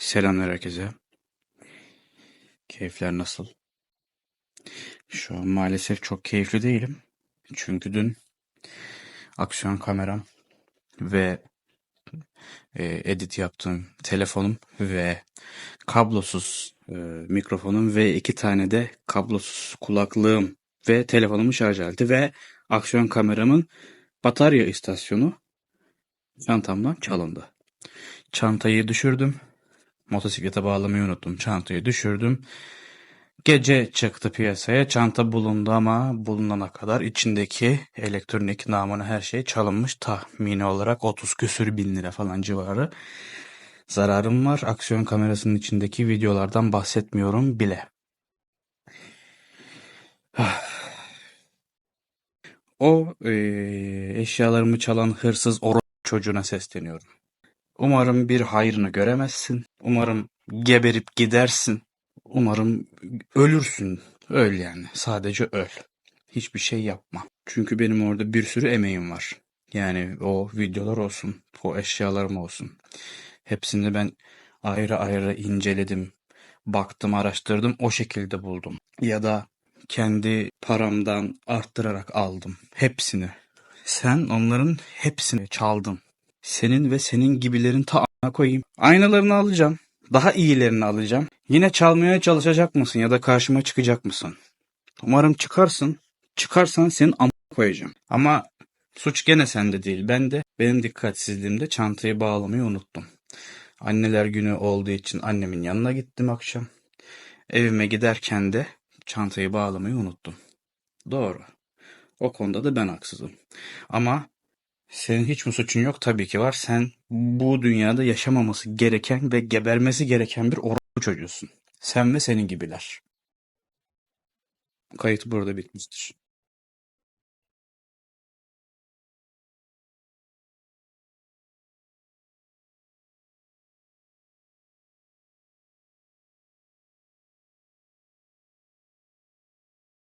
Selamlar herkese. Keyifler nasıl? Şu an maalesef çok keyifli değilim. Çünkü dün aksiyon kameram ve e, edit yaptığım telefonum ve kablosuz e, mikrofonum ve iki tane de kablosuz kulaklığım ve telefonumun şarj aleti ve aksiyon kameramın batarya istasyonu çantamdan çalındı. Çantayı düşürdüm. Motosiklete bağlamayı unuttum. Çantayı düşürdüm. Gece çıktı piyasaya. Çanta bulundu ama bulunana kadar içindeki elektronik namına her şey çalınmış. Tahmini olarak 30 küsür bin lira falan civarı. Zararım var. Aksiyon kamerasının içindeki videolardan bahsetmiyorum bile. O eee, eşyalarımı çalan hırsız oro çocuğuna sesleniyorum. Umarım bir hayrını göremezsin. Umarım geberip gidersin. Umarım ölürsün. Öl yani. Sadece öl. Hiçbir şey yapma. Çünkü benim orada bir sürü emeğim var. Yani o videolar olsun, o eşyalarım olsun. Hepsini ben ayrı ayrı inceledim, baktım, araştırdım, o şekilde buldum. Ya da kendi paramdan arttırarak aldım. Hepsini. Sen onların hepsini çaldın. Senin ve senin gibilerin ta a**ına koyayım. Aynalarını alacağım. Daha iyilerini alacağım. Yine çalmaya çalışacak mısın ya da karşıma çıkacak mısın? Umarım çıkarsın. Çıkarsan senin am koyacağım. Ama suç gene sende değil. Ben de benim dikkatsizliğimde çantayı bağlamayı unuttum. Anneler günü olduğu için annemin yanına gittim akşam. Evime giderken de çantayı bağlamayı unuttum. Doğru. O konuda da ben haksızım. Ama senin hiç mi suçun yok? Tabii ki var. Sen bu dünyada yaşamaması gereken ve gebermesi gereken bir orospu çocuğusun. Sen ve senin gibiler. Kayıt burada bitmiştir.